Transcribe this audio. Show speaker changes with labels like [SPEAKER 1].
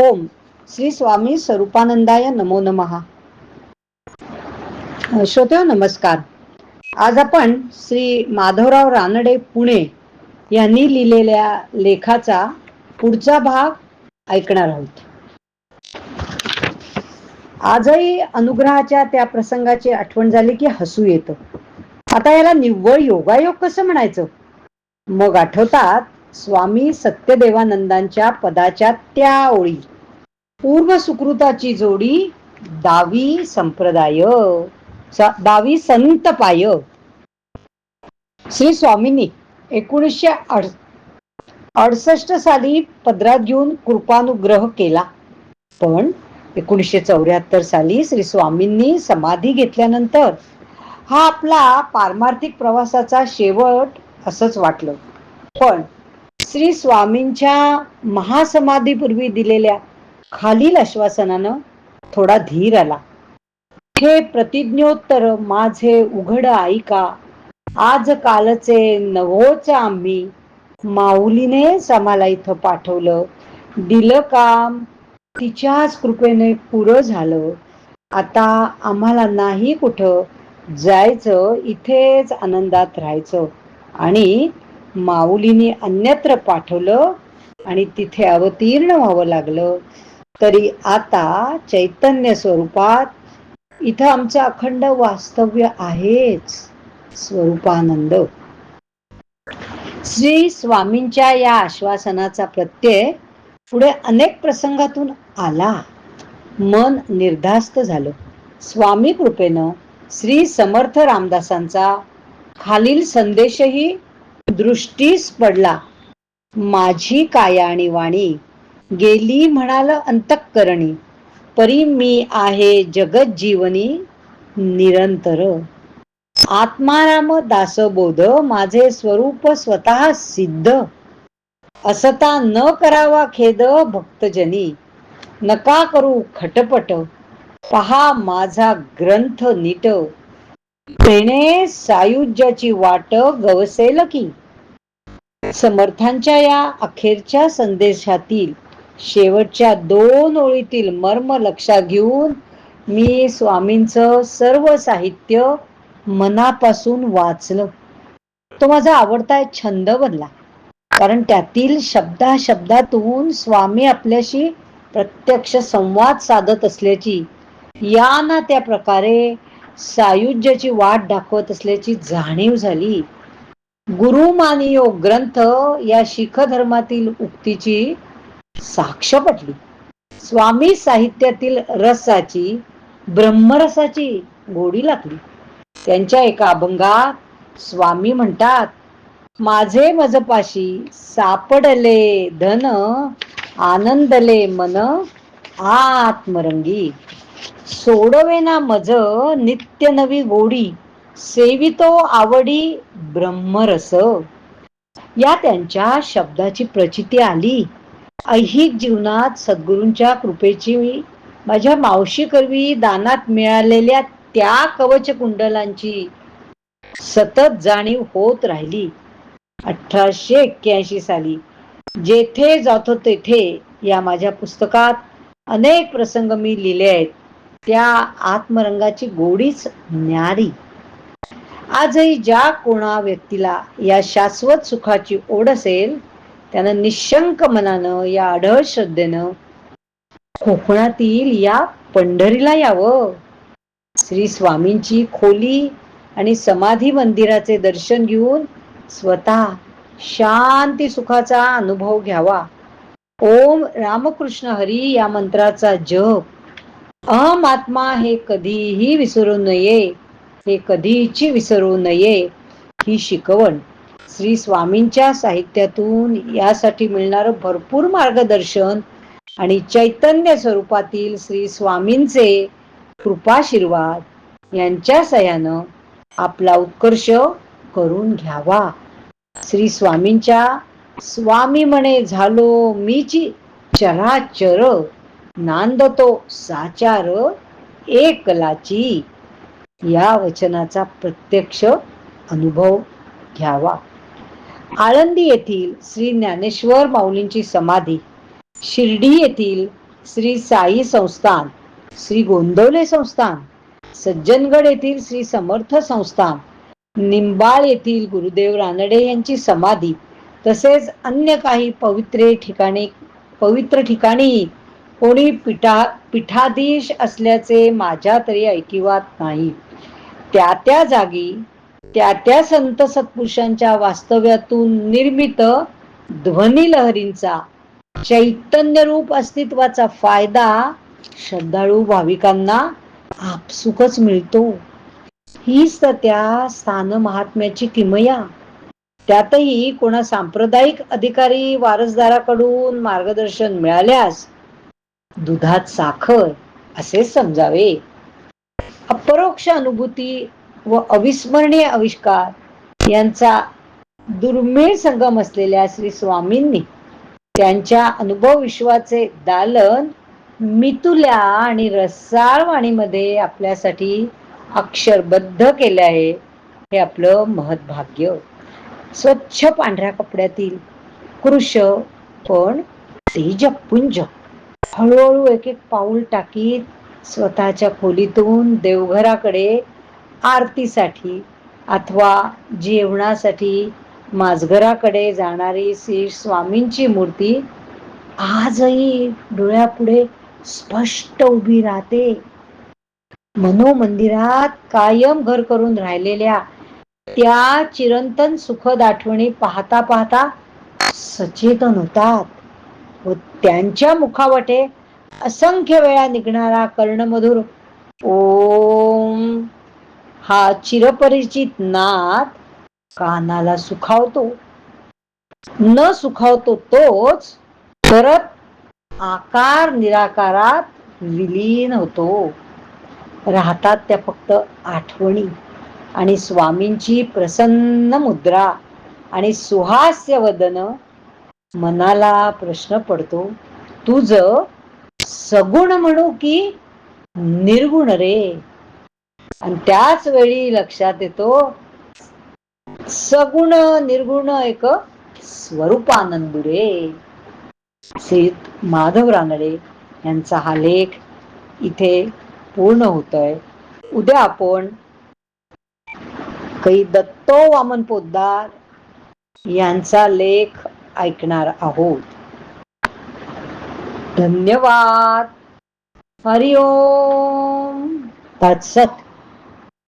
[SPEAKER 1] ओम. श्री स्वामी स्वरूपानंदाय नमो नमहा श्रोते नमस्कार. आज आपण श्री माधवराव रानडे पुणे यांनी लिहिलेल्या लेखाचा पुढचा भाग ऐकणार आहोत. आजही अनुग्रहाच्या त्या प्रसंगाची आठवण झाली की हसू येतं. आता याला निव्वळ योगायोग कसं म्हणायचं? मग आठवतात स्वामी सत्यदेवानंदांच्या पदाच्या त्या ओळी. पूर्व सुकृताची जोडी दावी संप्रदाय दावी संत पाय श्री स्वामींनी एकोणीसशे अडसष्ट साली पदरात घेऊन कृपानुग्रह केला. पण एकोणीसशे चौऱ्याहत्तर साली श्री स्वामींनी समाधी घेतल्यानंतर हा आपला पारमार्थिक प्रवासाचा शेवट असंच वाटलं. पण श्री स्वामींच्या महासमाधीपूर्वी दिलेल्या खालील आश्वासनानं थोडा धीर आला. हे प्रतिज्ञोत्तर माझे उघड ऐका. आज कालचे नवोच आम्ही माऊलीनेच आम्हाला इथं पाठवलं. दिलं काम तिच्याच कृपेने पुरं झालं. आता आम्हाला नाही कुठं जायचं इथेच आनंदात राहायचं. आणि माऊलीने अन्यत्र पाठवलं आणि तिथे अवतीर्ण व्हावं लागलं. तरी आता चैतन्य स्वरूपात इथं आमचं अखंड वास्तव्य आहेच स्वरूपानंद. श्री स्वामींच्या या आश्वासनाचा प्रत्यय पुढे अनेक प्रसंगातून आला. मन निर्धास्त झालं. स्वामी कृपेनं श्री समर्थ रामदासांचा खालील संदेशही दृष्टीस पडला. माझी काया आणि वाणी. गेली म्हणाल अंतःकरणी. परी मी आहे जगत जीवनी निरंतर. आत्माराम दासबोध माझे स्वरूप स्वतः सिद्ध. असता न करावा खेद भक्तजनी. नका करू खटपट. पहा माझा ग्रंथ नीट. तेने सायुज्याची वाट गवसेल की? समर्थांच्या या अखेरच्या संदेशातील शेवटच्या दोन ओळीतील मर्म लक्षात घेऊन मी स्वामींचं सर्व साहित्य मनापासून वाचलं. तो माझा आवडता छंद बनला. कारण त्यातील शब्दा शब्दातून स्वामी आपल्याशी प्रत्यक्ष संवाद साधत असल्याची या ना त्या प्रकारे सायुज्याची वाट दाखवत असल्याची जाणीव झाली. गुरु मानियो ग्रंथ या शिख धर्मातील उक्तीची साक्ष पटली. स्वामी साहित्यातील रसाची ब्रह्मरसाची गोडी लागली. त्यांच्या एका अभंगात स्वामी म्हणतात माझे मजपाशी सापडले धन आनंदले मन आत्मरंगी. सोडवेना मज नित्य नवी गोडी. सेवितो आवडी ब्रह्मरस. या त्यांच्या शब्दाची प्रचिती आली. ऐहिक जीवनात सद्गुरूंच्या कृपेची माझ्या मावशी करवी दानात मिळालेल्या त्या कवच कुंडलांची सतत जाणीव होत राहिली. अठराशे एक्क्याऐंशी साली जेथे जातो तेथे या माझ्या पुस्तकात अनेक प्रसंग मी लिहिले आहेत. त्या आत्मरंगाची गोडीच न्यारी. आजही ज्या कोणा व्यक्तीला या शाश्वत सुखाची ओढ असेल त्यानं निशंक मनानं या आढळ श्रद्धेनं कोकणातील या पंढरीला यावं. श्री स्वामींची खोली आणि समाधी मंदिराचे दर्शन घेऊन स्वतः शांती सुखाचा अनुभव घ्यावा. ओम रामकृष्ण हरी या मंत्राचा जप. अहम आत्मा हे कधीही विसरू नये. हे कधीची विसरू नये ही शिकवण. श्री स्वामींच्या साहित्यातून यासाठी मिळणारं भरपूर मार्गदर्शन आणि चैतन्य स्वरूपातील श्री स्वामींचे कृपाशीर्वाद यांच्या सह्यानं आपला उत्कर्ष करून घ्यावा. श्री स्वामींच्या स्वामी म्हणे झालो मीची चराचर नांदतो साचार एकलाची या वचनाचा प्रत्यक्ष अनुभव घ्यावा. आळंदी येथील श्री ज्ञानेश्वर माऊलींची समाधी शिर्डी येथील श्री साई संस्थान श्री गोंदवले संस्थान सज्जनगड येथील श्री समर्थ संस्थान निंबाळ येथील गुरुदेव रानडे यांची समाधी तसेच अन्य काही पवित्रे ठिकाणी पवित्र ठिकाणी कोणी पिठा पीठाधीश असल्याचे माझ्या तरी ऐकिवात नाही. त्या त्या जागी त्या त्या संत सत्पुरुषांच्या वास्तव्यातून निर्मित ध्वनी लहरींचा चैतन्य रूप अस्तित्वाचा फायदा श्रद्धाळू भाविकांना आपसुकच मिळतो. हीच तर त्या स्थान महात्म्याची किमया. त्यातही कोणा सांप्रदायिक अधिकारी वारसदाराकडून मार्गदर्शन मिळाल्यास दुधात साखर असे समजावे. अपरोक्ष अनुभूती व अविस्मरणीय आविष्कार यांचा दुर्मिळ संगम असलेल्या श्री स्वामींनी त्यांच्या अनुभव विश्वाचे दालन मितुल्या आणि रसाळ वाणीमध्ये आपल्यासाठी अक्षरबद्ध केले आहे. हे आपलं महत्भाग्य स्वच्छ पांढऱ्या कपड्यातील कृश पण तेजपुंज हळूहळू एक एक पाऊल टाकीत स्वतःच्या खोलीतून देवघराकडे आरतीसाठी अथवा जेवणासाठी माझघराकडे जाणारी श्री स्वामींची मूर्ती आजही डोळ्यापुढे स्पष्ट उभी राहते. मनोमंदिरात कायम घर करून राहिलेल्या त्या चिरंतन सुखद आठवणी पाहता पाहता सचेतन होतात व त्यांच्या मुखावटे असंख्य वेळा निघणारा कर्णमधुर. ओम. हा चिरपरिचित नाद कानाला सुखावतो. न सुखावतो तोच परत आकार निराकारात विलीन होतो. राहतात त्या फक्त आठवणी आणि स्वामींची प्रसन्न मुद्रा आणि सुहास्य वदन मनाला प्रश्न पडतो. तुझं सगुण म्हणू की निर्गुण रे. आणि त्याच वेळी लक्षात येतो सगुण निर्गुण एक स्वरूपानंद रे. श्रीत माधव रानडे यांचा हा लेख इथे पूर्ण होतोय. उद्या आपण काही दत्तो वामन पोद्दार यांचा लेख ऐकणार आहोत. धन्यवाद. हरिओम. तत्सत.